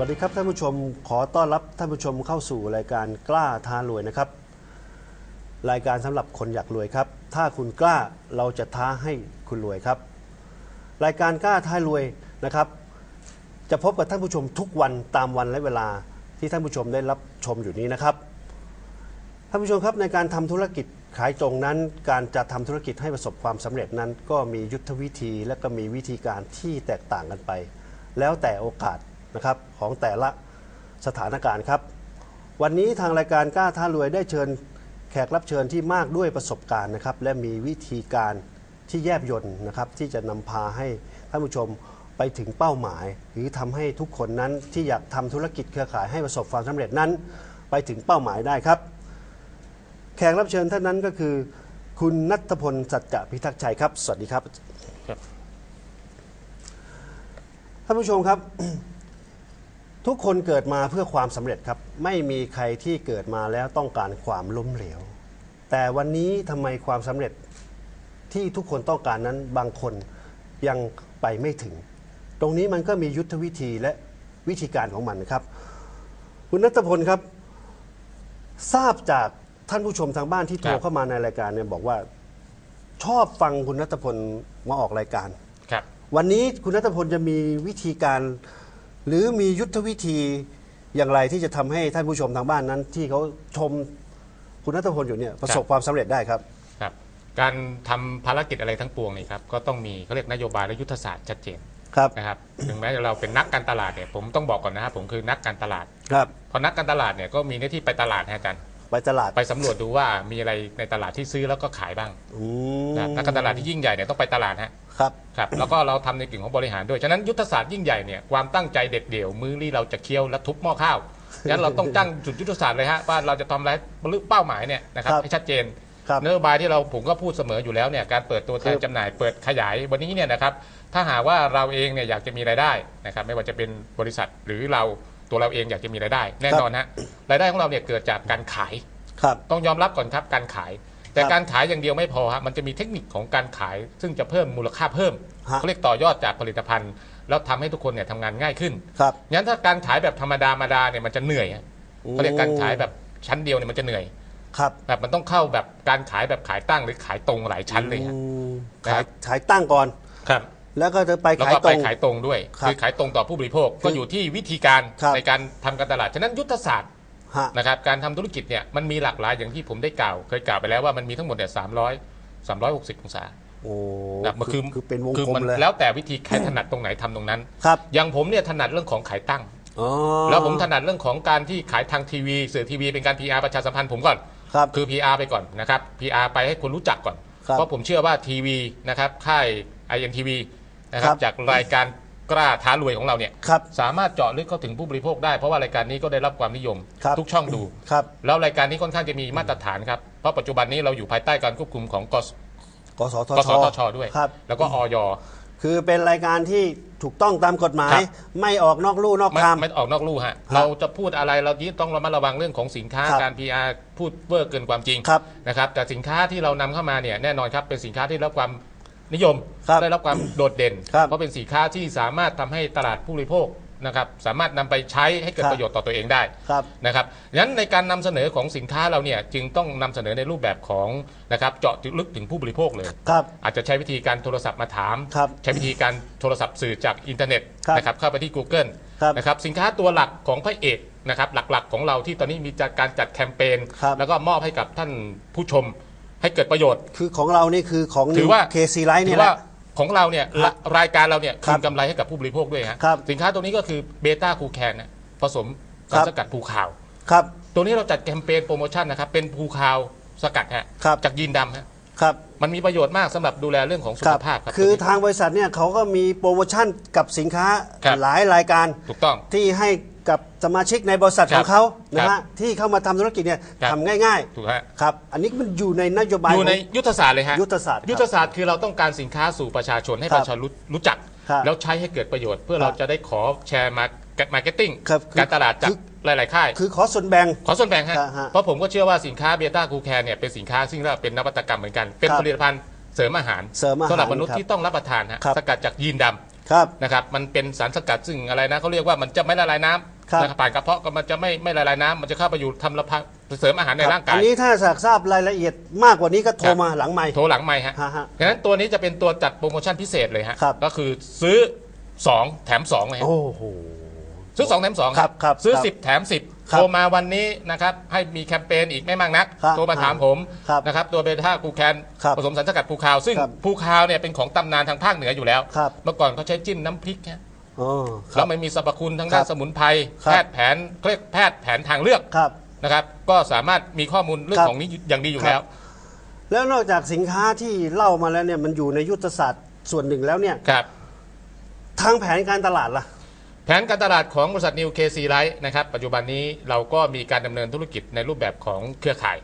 สวัสดีครับท่านผู้ชมขอต้อนรับท่านผู้ชมเข้าสู่รายการกล้าท้ารวยนะครับ รายการสำหรับคนอยากรวยครับ ถ้าคุณกล้าเราจะท้าให้คุณรวยครับ รายการกล้าท้ารวยนะครับ จะพบกับท่านผู้ชมทุกวันตามวันและเวลาที่ท่านผู้ชมได้รับชมอยู่นี้นะครับท่านผู้ชมครับในการทำธุรกิจขายตรงนั้น การจะทำธุรกิจให้ประสบความสำเร็จนั้น ก็มียุทธวิธีและก็มีวิธีการที่แตกต่างกันไป แล้วแต่โอกาส นะครับของแต่ละสถานการณ์ครับ วันนี้ทางรายการกล้าท้ารวยได้เชิญแขกรับเชิญที่มากด้วยประสบการณ์นะครับ และมีวิธีการที่แยบยลนะครับ ที่จะนำพาให้ท่านผู้ชมไปถึงเป้าหมาย หรือทำให้ทุกคนนั้นที่อยากทำธุรกิจเครือข่ายให้ประสบความสำเร็จนั้น ไปถึงเป้าหมายได้ครับ แขกรับเชิญท่านนั้นก็คือ คุณนัทพลสัจจะพิทักษ์ชัยครับ สวัสดีครับครับท่านผู้ชมครับ ทุกคนเกิดมาเพื่อความสำเร็จครับ ไม่มีใครที่เกิดมาแล้วต้องการความล้มเหลว แต่วันนี้ทำไมความสำเร็จที่ทุกคนต้องการนั้นบางคนยังไปไม่ถึง ตรงนี้มันก็มียุทธวิธีและวิธีการของมันนะครับ คุณนัทพลครับ ทราบจากท่านผู้ชมทางบ้านที่โทครัรบเข้ามาในรายการเนี่ยบอกว่า ชอบฟังคุณนัทพลมาออกรายการ ครับ วันนี้คุณนัทพลจะมีวิธีการ หรือมียุทธวิธีอย่างไรที่จะทำให้ท่านผู้ชมทางบ้านนั้น ที่เขาชมคุณนัทพลอยู่เนี่ยประสบความสำเร็จได้ครับครับ การทำภารกิจอะไรทั้งปวงนี่ครับก็ต้องมีเขาเรียกนโยบายและยุทธศาสตร์ชัดเจนครับนะครับถึงแม้เราเป็นนักการตลาดเนี่ยผมต้องบอกก่อนนะครับผมคือนักการตลาดครับเพราะนักการตลาดเนี่ยก็มีหน้าที่ไปตลาดนะอาจารย์ ไปตลาด ไปสำรวจดูว่ามีอะไรในตลาดที่ซื้อแล้วก็ขายบ้างอืมนะครับนักการตลาดที่ยิ่งใหญ่เนี่ยต้องไปตลาดฮะ ครับ ครับ แล้วก็เราทำในกึ่งของบริหารด้วย ฉะนั้นยุทธศาสตร์ยิ่งใหญ่เนี่ยความตั้งใจเด็ดเดี่ยวมือที่เราจะเคี้ยวและทุบหม้อข้าวฉะนั้นเราต้องตั้งจุดยุทธศาสตร์เลยฮะว่าเราจะทำอะไรบรรลุเป้าหมายเนี่ยนะครับครับให้ชัดเจนครับ นโยบายที่เราผมก็พูดเสมออยู่แล้วเนี่ยการเปิดตัวแทนครับจำหน่ายเปิดขยายวันนี้เนี่ยนะครับถ้าหากว่าเราเองเนี่ยอยากจะมีรายได้นะครับไม่ว่าจะเป็นบริษัทหรือเรา ตัวเราเองอยากจะมีรายได้ แน่นอนฮะรายได้ของเราเนี่ยเกิดจากการขาย ครับ ต้องยอมรับก่อนครับการขาย แต่ครับการขายอย่างเดียวไม่พอฮะมันจะมีเทคนิคของการขาย ซึ่งจะเพิ่มมูลค่าเพิ่มฮะเขาเรียกต่อยอดจากผลิตภัณฑ์ แล้วทำให้ทุกคนเนี่ยทำงานง่ายขึ้นครับงั้นถ้าการขายแบบธรรมดามาดาเนี่ยมันจะเหนื่อยฮะเขาเรียกการขายแบบชั้นเดียวเนี่ยมันจะเหนื่อย ครับ แบบมันต้องเข้าแบบการขายแบบขายตั้งหรือขายตรงหลายชั้นเลยฮะ อืมนะขายครับขายตั้งก่อน ครับ แล้วก็จะไปแล้วขายก็ตไปรง ขายตรงด้วยครับคือขายตรงต่อผู้บริโภคคือก็อยู่ที่วิธีการครับ ในการทำการตลาดฉะนั้นยุทธศาสตร์ฮะ นะครับการทำธุรกิจเนี่ยมันมีหลากหลายอย่างที่ผมได้กล่าว เคยกล่าวไปแล้วว่ามันมีทั้งหมดเนี่ยสามร้อยสามร้อยหกสิบองศาโอ้นะมันคืคืออคือเป็นวงคือกลมัมเลยแล้วแต่วิธีใครถนัดตรงไหนทำตรงนั้น ครับอย่างผมเนี่ยถนัดเรื่องของขายตั้ง อ๋อแล้วผมถนัดเรื่องของการที่ขายทางทีวีสื่อทีวีเป็นการ PR ประชาสัมพันธ์ผมก่อน ครับ คือ PR ไปก่อนนะครับ PR ไปให้คนรู้จักก่อน ครับเพราะผมเชื่อว่าทีวีนะครับค่าย INTV นะครัครับ บจากรายการกล้าท้ารวยของเราเนี่ยครับ สามารถเจาะลึกเข้าถึงผู้บริโภคได้เพราะว่ารายการนี้ก็ได้รับความนิยม ครับ ทุกช่องดู ครับแล้วรายการนี้ค่อนข้างจะมีมาตรฐานครับ เพราะปัจจุบันนี้เราอยู่ภายใต้การควบคุมของกสกสทกชสทชด้วย ครับ แล้วก็ออย คือเป็นรายการที่ถูกต้องตามกฎหมายครับ ไม่ออกนอกลู่นอกไม่ทาง ไม่ออกนอกลู่ฮะ ครับเราจะพูดอะไรเรายิ่งต้องระมัดระวังเรื่องของสินค้าครับการ PR พูดเวอร์เกินความจริงครับนะครับแต่สินค้าที่เรานำเข้ามาเนี่ยแน่นอนครับเป็นสินค้าที่ได้รับความ นิยมครับได้รับความโดดเด่น ครับเพราะเป็นสินค้าที่สามารถทำให้ตลาดผู้บริโภคนะครับสามารถนำไปใช้ให้เกิดครับ ประโยชน์ต่อตัวเองได้ ครับ นะครับงั้นในการนำเสนอของสินค้าเราเนี่ยจึงต้องนำเสนอในรูปแบบของนะครับเจาะลึกถึงผู้บริโภคเลย ครับ อาจจะใช้วิธีการโทรศัพท์มาถาม ครับใช้วิธีการโทรศัพท์สื่อจากอินเทอร์เน็ตครับนะครับเข้าไปที่ Google ครับนะครับสินค้าตัวหลักของพระเอกนะครับหลักๆของเราที่ตอนนี้มีจัดการจัดแคมเปญครับแล้วก็มอบให้กับท่านผู้ชม ให้เกิดประโยชน์ คือของเรานี่คือของถือว่า เคซีไลท์ถืนี่อแหว่าละ ของเราเนี่ยครับรายการเราเนี่ยครัคืบนกำไรให้กับผู้บริโภคด้วยฮะครับสินค้าตัวนี้ก็คือเบต้าคูแคนนะผสมครัสารบ สกัดภูขาว ครับ ตัวนี้เราจัดแคมเปญโปรโมชั่นนะครับ เป็นภูขาวสกัดฮะครับ จากยีนดำฮะครับมันมีประโยชน์มากสำหรับดูแลเรื่องของสุคขรับภาพครับคือตัวนี้ ทางบริษัทเนี่ยเขาก็มีโปรโมชั่นกับสินค้าครับ หลายรายการ ถูกต้อง ที่ให้ กับสมาชิกในบริษัทครัขบองเขานะครัฮะบที่เข้ามาทำธุรกิจเนี่ยครับทำง่ายถูกฮะๆครับอันนี้มันอยู่ในนโยบาย อยู่ในของยุทธศาสตร์เลยฮะยุทธศาสตร์ครับยุทธศาสตร์คือเราต้องการสินค้าสู่ประชาชนให้ครับประชาชนรู้รู้จัก ครับแล้วใช้ให้เกิดประโยชน์ เพื่อครับเราจะได้ขอแชร์มามาร์เก็ตติ้งครับคือการตลาดจาคืกอ หลาย ๆ ค่าย คือขอส่วนแบ่ง ขอส่วนแบ่งฮะครับฮะเพราะผมก็เชื่อว่าสินค้าเบต้าคูแคนเนี่ยเป็นสินค้าซึ่งเราเป็นนวัตกรรมเหมือนกัน เป็นครับผลิตภัณฑ์เสริมอาหารเสริมอาหารสำหรับมนุษย์ครับที่ต้องรับประทานฮะครับสกัดจากยีนด ครับ นะครับมันเป็นสารสกัดซึ่งอะไรนะเขาเรียกว่ามันจะไม่ละลายน้ำครับนะครับผ่านกระเพาะก็มันจะไม่ไม่ละลายน้ำมันจะเข้าไปอยู่ทำละพาเสริมอาหารในร่างกาอัยนนี้ถ้าอยากทราบรายละเอียดมากกว่านี้ก็โทครัรบมาหลังไม่โทรหลังไม่ฮะฮะฮะดังนั้นตัวนี้จะเป็นตัวจัดโปรโมชั่นพิเศษเลยฮะครับก็คือซื้อ 2 แถม2เลยฮะโอ้โหซื้อ 2 แถม2ครับครับซื้อครับ10 แถม 10 ครับโทรมาวันนี้นะครับให้มีแคมเปญอีกไม่มากนักครับโทรมาถามผมครับนะครับตัวเบต้ากูแคนครับผสมสารสกัดภูคาว ซึ่งครับภูคาวเนี่ยเป็นของตำนานทางภาคเหนืออยู่แล้ว ครับ เมื่อก่อนเขาใช้จิ้มน้ำพริกฮะอ๋อคแล้รัวบมันมีสรรพคุณทางด้านครับสมุนไพรครับ แพทย์แผนเรียกแพทย์แผนทางเลือกครับ นะครับ ก็สามารถมีข้อมูลเรื่อครังบของนี้อย่างดีอยู่ครับ แล้ว แล้วนอกจากสินค้าที่เล่ามาแล้วเนี่ยมันอยู่ในยุทธศาสตร์ส่วนหนึ่งแล้วเนี่ย ครับ ทางแผนการตลาดล่ะแผนการตลาดของบริษัทนิวเคซีไลท์นะครับปัจจุบันนี้เราก็มีการดำเนินธุรกิจในรูปแบบของเครือข่าย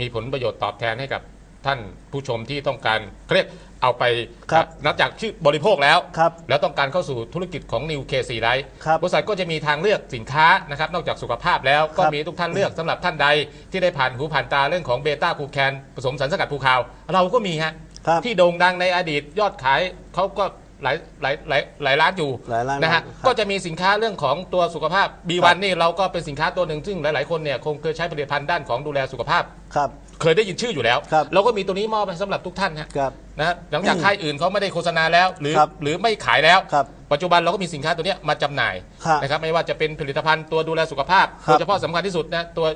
มีผลประโยชน์ตอบแทนให้กับท่านผู้ชมที่ต้องการเขาเรียกเอาไปครับนับจากชื่อบริโภคแล้วครับแล้วต้องการเข้าสู่ธุรกิจของนิวเคซีไลท์ครับบริษัทก็จะมีทางเลือกสินค้านะครับนอกจากสุขภาพแล้วก็ครับมีทุกท่านเลือกสำหรับท่านใด ที่ได้ผ่านหูผ่านตาเรื่องของเบต้าคูแคนผสมสารสกัดภูคาวเราก็มีฮะครับที่โด่งดังในอดีตยอดขายเขาก็ หลายหลายหลายหลายล้านอยู่หลายล้านนะฮะครับ ก็จะมีสินค้าเรื่องของตัวสุขภาพค B1 รับนี่เราก็เป็นสินค้าตัวหนึ่งซึ่งหลาย ๆ คนเนี่ยคงเคยใช้ผลิตภัณฑ์ด้านของดูแลสุขภาพ ครับ เคยได้ยินชื่ออยู่แล้ว ครับ เราก็มีตัวนี้มอบให้สำหรับทุกท่านฮะครับ นะฮะหลังจากค่ายอื่นเขาไม่ได้โฆษณาแล้ว หรือครับหรือไม่ขายแล้ว ครับปัจจุบันเราก็มีสินค้าตัวเนี้ยมาจำหน่ายครับนะครับไม่ว่าจะเป็นผลิตภัณฑ์ตัวดูแลสุขภาพครับ โดยเฉพาะสำคัญที่สุดนะตัว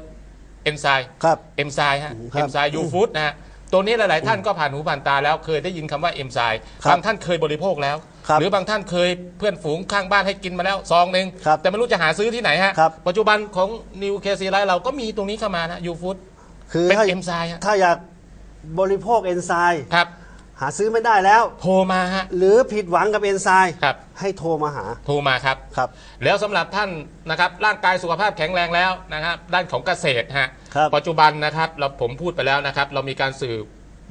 เอนไซม์ครับ เอนไซม์ฮะครับ เอนไซม์ยูฟู้ดนะฮะ ตัวนี้หลาย ๆ ท่านก็ผ่านหูผ่านตาแล้วเคยได้ยินคำว่าเอนไซม์ครับบางท่านเคยบริโภคแล้ว ครับหรือบางท่านเคยเพื่อนฝูงข้างบ้านให้กินมาแล้วซองหนึ่งครับแต่ไม่รู้จะหาซื้อที่ไหนฮะ ครับ ปัจจุบันของนิวเคซีไลท์เราก็มีตรงนี้เข้ามานะยูฟู้ด คือเป็นถ้าเอนไซม์ฮะ ถ้าอยากบริโภคเอนไซม์ ครับ หาซื้อไม่ได้แล้ว โทรมาฮะ หรือผิดหวังกับเอนไซม์ครับ ให้โทรมาหาโทรมาครับ ครับ แล้วสำหรับท่านนะครับร่างกายสุขภาพแข็งแรงแล้วนะครับด้านของเกษตรฮะครับปัจจุบันนะครับเราผมพูดไปแล้วนะครับ เรามีการสื่อ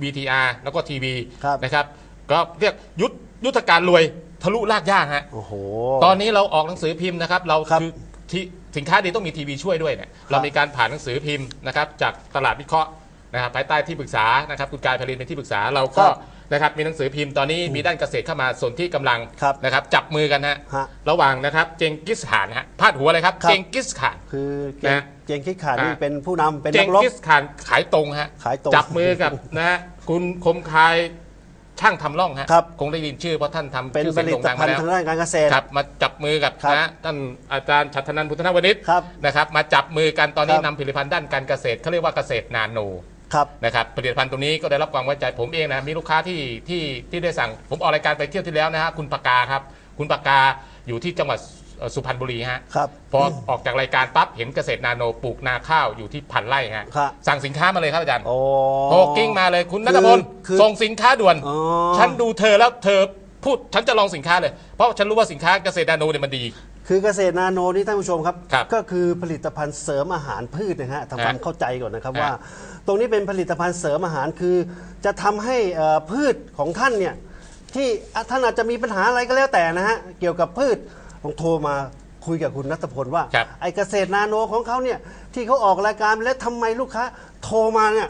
VTR แล้วก็ทีวีครับ นะครับ ก็เรียกยุทธยุทธการรวยทะลุลากย่าฮะ โอ้โห ตอนนี้เราออกหนังสือพิมพ์นะครับเราครับคือที่สินค้าดีต้องมีทีวีช่วยด้วยเนี่ยเรามีการผ่านหนังสือพิมพ์นะครับจากตลาดวิเคราะห์นะครับภายใต้ที่ปรึกษานะครับคุณกายพลินเป็นที่ปรึกษาเราก็ครับ นะครับมีหนังสือพิมพ์ตอนนี้มีด้านเกษตรเข้ามาส่วนที่กำลังครับนะครับจับมือกันฮะฮะ ระหว่างนะครับเจงกิสข่านฮะพาดหัวเลยครับครับเจงกิสข่าน คือเจงนะเจงคิดขาดนี่อ่า เป็นผู้นำเป็นเจนังกรบ กิสข่านขายตรงฮะขายตรงจับมือกับ นะฮะคุณคมคายช่างทำร่องฮะครับ คงได้ยินชื่อเพราะท่านทำเป็นชื่อผเสียงลิโด่งตดังภัมาณฑ์แล้วทางด้านการเกษตร ครับมาจับมือกับครับนะท่านอาจารย์ชัตนันท์พุทธนวณิชครับนะครับ มาจับมือกันตอนนี้ครับนำผลิตภัณฑ์ด้านการเกษตรเขาเรียกว่าเกษตรนาโน ครับนะครับผลิตภัณฑ์ตรงนี้ก็ได้รับความไว้ใจผมเองนะมีลูกค้าที่ที่ที่ได้สั่งผมออกรายการไปเที่ยวที่แล้วนะฮะคุณปากกาครับคุณปากกาอยู่ที่จังหวัดเอ่อสุพรรณบุรีฮะครับพอออกจากรายการปั๊บเห็นเกษตรนาโนปลูกนาข้าวอยู่ที่พันไร่ฮะครับสั่งสินค้ามาเลยครับอาจารย์โอ้โทรกิ้งมาเลยคุณนัทพลคือส่งสินค้าด่วน อ๋อ ฉันดูเธอแล้วเธอพูดฉันจะลองสินค้าเลย เพราะฉันรู้ว่าสินค้าเกษตรนาโนเนี่ยมันดี คือเกษตรนาโนนี่ท่านผู้ชมครับ ครับก็คือผลิตภัณฑ์เสริมอาหารพืชนะฮะทำความฮะเข้าใจก่อนนะครับฮะว่า ตรงนี้เป็นผลิตภัณฑ์เสริมอาหารคือ จะทำให้เอ่อพืชของท่านเนี่ยที่อะท่านอาจจะมีปัญหาอะไรก็แล้วแต่นะฮะเกี่ยวกับพืชลองโทรมาคุยกับคุณนัทพลว่า ครับ ไอเกษตรนาโนของเขาเนี่ยที่เขาออกรายการแล้วทำไมลูกค้าโทรมาเนี่ย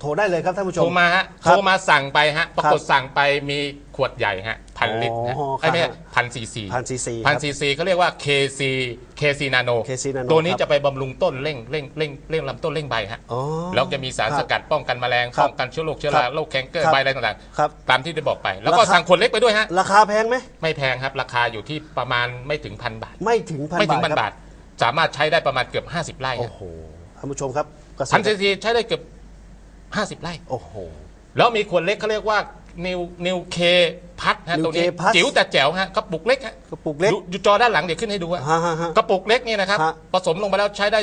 โทรได้เลยครับท่านผู้ชม โทรมาฮะ ครับโทรมาสั่งไปฮะ ปรากฏครับสั่งไปมีขวดใหญ่ฮะ พันลิตรฮะอ๋อไอ้ไม่ครับพันซีซีพันซีซี พันซีซีเขาเรียกว่า KC KC Nano KC Nano ตัวนี้ครับจะไปบำรุงต้นเร่งเร่งเร่งเร่งลำต้นเร่งใบฮะอ๋อแล้วจะมีสารครับสกัดป้องกันแมลงครับป้องกันเชื้อโรคเชื้อราครับโรคแคนเกอร์ครับใบอะไรต่างครับ ๆตามที่ได้บอกไป แล้วก็ราคาสั่งขวดเล็กไปด้วยฮะราคาแพงไหม ไม่แพงครับ ราคาอยู่ที่ประมาณไม่ถึงพันบาท ไม่ถึงพันไม่ถึงบาพัทนครับบาท สามารถใช้ได้ประมาณเกือบ 50 ไร่โอ้โหท่านผู้ชมครับเกษพันตรซีซีใช้ได้เกือบ 50 ไร่ โอ้โห แล้วมีขวดเล็กเขาเรียกว่า นิวนิวเคพัทฮะ New ตัวนี้ K Plus จิ๋วแต่แจ๋วฮะกระปุกเล็กฮะกระปุกเล็กดูดูจอด้านหลังเดี๋ยวขึ้นให้ดูฮะฮะฮะฮะ กระปุกเล็กนี่นะครับฮะผสมลงไปแล้วใช้ได้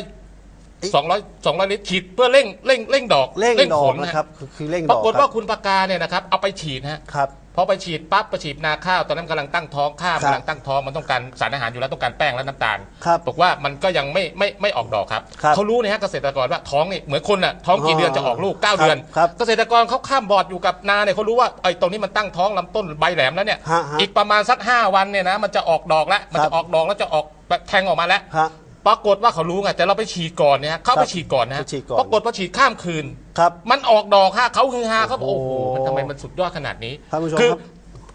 เอ๊ะ 200 200 ลิตรฉีดเพื่อเร่งเร่งเร่งดอกเร่งดอผกลนะครับคือคือเร่งดปอรากกฏครัว่าบคุณปากกาเนี่ยนะครับเอาไปฉีดนะฮะครับ พอไปฉีดปั๊บไปฉีดนาข้าวตอนนั้นกำลังตั้งท้องข้าวครับกำลังตั้งท้องมันต้องการสารอาหารอยู่แล้วต้องการแป้งและน้ำตาลครับบอกว่ามันก็ยังไม่ไม่ไม่ออกดอกครับครับเขารู้นะฮะเกษตรกรว่าท้องนี่เหมือนคนน่ะท้องกี่อ๋อเดือนจะออกลูกครั9บเดือน ครับเกษตรกรเขาข้ามบอร์ดอยู่กับนาเนี่ยเขารู้ว่าไอ้ตรงนี้มันตั้งท้องลำต้นใบแหลมแล้วเนี่ยฮะฮะอีกประมาณสัก5วันเนี่ยนะมันจะออกดอกแล้วมันครัจะบออกดอกแล้วจะออกแบบแทงออกมาแล้ว ฮะ ปรากฏว่าเขารู้ไงแต่เราไปฉีดก่อนเนี่ยฮะเข้าครัไปบฉีดก่อนนะฮะไปฉีดก่อน ปรากฏว่าฉีดข้ามคืน ครับ มันออกดอกฮะเขาคือฮาเขาบอกโอ้โอ้โหโหมันทำไมมันสุดยอดขนาดนี้ท่านผู้ชมคือครับ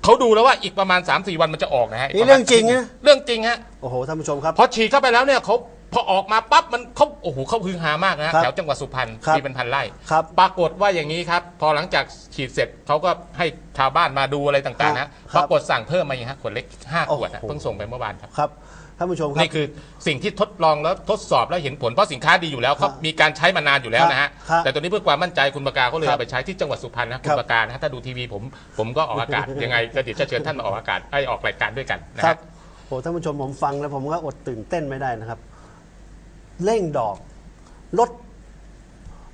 เขาดูแล้วว่าอีกประมาณ 3-4 วันมันจะออกนะฮะนี่เรื่องจริงนะ เรื่องจริงฮะ โอ้โหท่านผู้ชมครับ พอฉีดเข้าไปแล้วเนี่ยเขาพอออกมาปั๊บมันเขาโอ้โหเขาฮือฮามากนะฮะครับแถวจังหวัดสุพรรณครับมีเป็นพันไร่ครับปรากฏว่าอย่างนี้ครับ พอหลังจากฉีดเสร็จเขาก็ให้ชาวบ้านมาดูอะไรต่างๆ นะ ครัปบรากฏสั่งเพิ่มมาอีกฮะขวดเล็กห้าขวดนะโอ้โห เพิ่งส่งไปเมื่อวานครับ ครับ ท่านผู้ชมครับ นี่คือสิ่งที่ทดลองแล้วทดสอบแล้วเห็นผลเพราะสินค้าดีอยู่แล้วครัเขาบมีการใช้มานานอยู่แล้วนะฮะครับแต่ตัวนี้เพื่อความมั่นใจคุณปากาก็เลยครับเอาไปใช้ที่จังหวัดสุพรรณนะคุครัณบปากานะฮะถ้าดูทีวีผมผมก็ออกอากาศยังไงก็เดี๋ยวจะเชิญท่านมาออกอากาศไอ้ออกรายการด้วยกันนะครัฮะ บโอ้ท่านผู้ชมผมฟังแล้วผมก็อดตื่นเต้นไม่ได้นะครับ เร่งดอกลด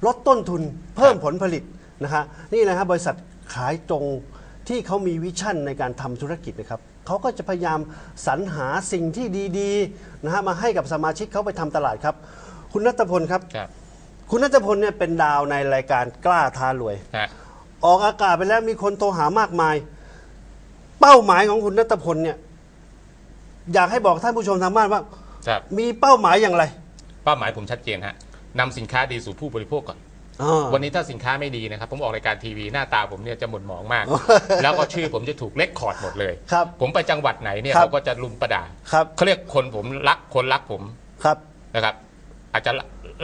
ลดต้นทุนเพิ่มผลผลิตนะฮะนี่นะครับบริษัทขายตรงที่เขามีวิชั่นในการทำธุรกิจนะครับ เขาก็จะพยายามสรรหาสิ่งที่ดีๆนะฮะมาให้กับสมาชิกเขาไปทำตลาดครับ คุณนัทพลครับ ครับคุณนัทพลเนี่ยเป็นดาวในรายการกล้าท้ารวย ฮะ ออกอากาศไปแล้วมีคนโทรหามากมาย เป้าหมายของคุณนัทพลเนี่ยอยากให้บอกท่านผู้ชมทางบ้านว่า ครับ มีเป้าหมายอย่างไร เป้าหมายผมชัดเจนฮะนำสินค้าดีสู่ผู้บริโภคก่อน อ่าวันนี้ถ้าสินค้าไม่ดีนะครับ ผมออกรายการทีวีหน้าตาผมเนี่ยจะหม่นหมองมาก แล้วก็ชื่อผมจะถูกเล็กคอร์ดหมดเลย ครับผมไปจังหวัดไหนเนี่ยครับ เขาก็จะลุมประดาครับ เขาเรียกคนผมรักคนรักผมครับ นะครับ อาจจะ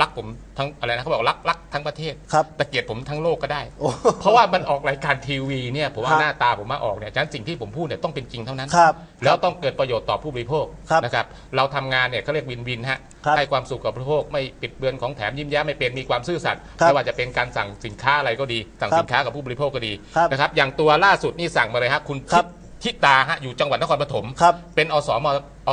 รักผมทั้งอะไรนะเขาบอกรักรักทั้งประเทศครับแต่เกลียดผมทั้งโลกก็ได้ โอ้ เพราะว่ามันออกรายการทีวีเนี่ยผมว่าครับ หน้าตาผมมาออกเนี่ยฉะนั้นสิ่งที่ผมพูดเนี่ยต้องเป็นจริงเท่านั้น ครับ แล้วต้องเกิดประโยชน์ต่อผู้บริโภคครับนะครับ เราทำงานเนี่ยเขาเรียกวินวินฮะ ครับให้ความสุขกับผู้บริโภคไม่ปิดเบือนของแถมยิ้มแย้มไม่เป็นมีความซื่อสัตย์ครับไม่ว่าจะเป็นการสั่งสินค้าอะไรก็ดี สั่งครับสินค้ากับผู้บริโภคก็ดีครับนะครับอย่างตัวล่าสุดนี่สั่งมาเลยฮะคุณครับ ทิตาฮะอยู่จังหวัดนครปฐมครับเป็นอสมอ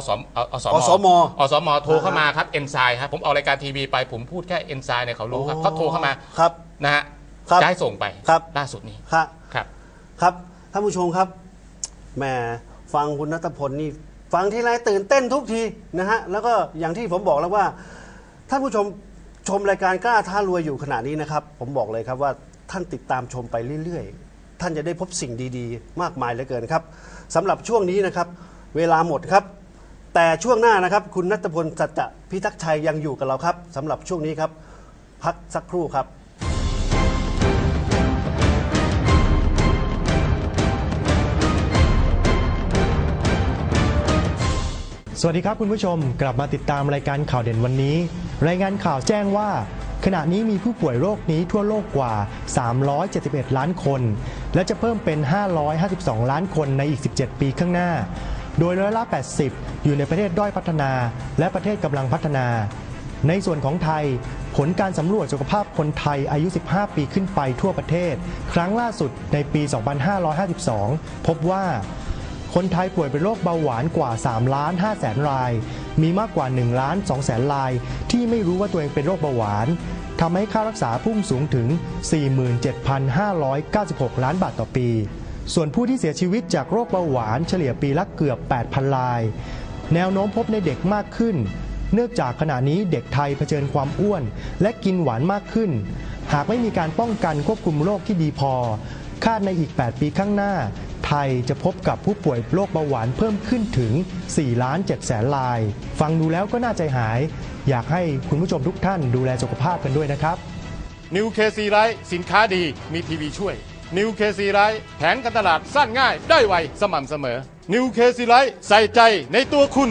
สมอสมอสมอสมโทรเข้ามาครับเอนไซม์ครับผมออกรายการทีวีไปผมพูดแค่เอนไซม์เนี่ยเขารู้ครับอ๋อเขาโทรเข้ามาครับนะฮะครับจะให้ส่งไปครับล่าสุดนี้ครับครับครับท่านผู้ชมครับแหมฟังคุณนัทพลนี่ฟังทีไรตื่นเต้นทุกทีนะฮะแล้วก็อย่างที่ผมบอกแล้วว่าท่านผู้ชมชมรายการกล้าท้ารวยอยู่ขณะนี้นะครับ ผมบอกเลยครับว่าท่านติดตามชมไปเรื่อยๆ ท่านจะได้พบสิ่งดีๆ มากมายเหลือเกินครับสำหรับช่วงนี้นะครับเวลาหมดครับ แต่ช่วงหน้านะครับ คุณนัทพลสัจจะพิทักษ์ชัยยังอยู่กับเราครับสำหรับช่วงนี้ครับ พักสักครู่ครับ สวัสดีครับคุณผู้ชมกลับมาติดตามรายการข่าวเด่นวันนี้ รายงานข่าวแจ้งว่า ขณะนี้มีผู้ป่วยโรคนี้ทั่วโลกกว่า 371 ล้านคน และจะเพิ่มเป็น 552 ล้านคนในอีก 17 ปีข้างหน้า โดยร้อยละ 80 อยู่ในประเทศด้อยพัฒนา และประเทศกำลังพัฒนา ในส่วนของไทย ผลการสำรวจสุขภาพคนไทยอายุ 15 ปีขึ้นไปทั่วประเทศ ครั้งล่าสุดในปี 2552 พบว่าคนไทยป่วยเป็นโรคเบาหวานกว่า 3 ล้าน5แสนราย มีมากกว่า 1 ล้าน2แสนราย ที่ไม่รู้ว่าตัวเองเป็นโรคเบาหวาน ทำให้ค่ารักษาพุ่งสูงถึง 47,596 ล้านบาทต่อปี ส่วนผู้ที่เสียชีวิตจากโรคเบาหวานเฉลี่ยปีละเกือบ 8,000 ราย แนวโน้มพบในเด็กมากขึ้น เนื่องจากขณะนี้เด็กไทยเผชิญความอ้วน และกินหวานมากขึ้น หากไม่มีการป้องกันควบคุมโรคที่ดีพอ คาดในอีก 8 ปีข้างหน้า ไทยจะพบกับผู้ป่วยโรคเบาหวานเพิ่มขึ้นถึง4ล้าน7แสนราย ฟังดูแล้วก็น่าใจหาย อยากให้คุณผู้ชมทุกท่านดูแลสุขภาพกันด้วยนะครับ นิวเคซีไลท์สินค้าดีมีทีวีช่วยนิวเคซีไลท์แผนการตลาดสั้นง่ายได้ไวสม่ำเสมอนิวเคซีไลท์ใส่ใจในตัวคุณ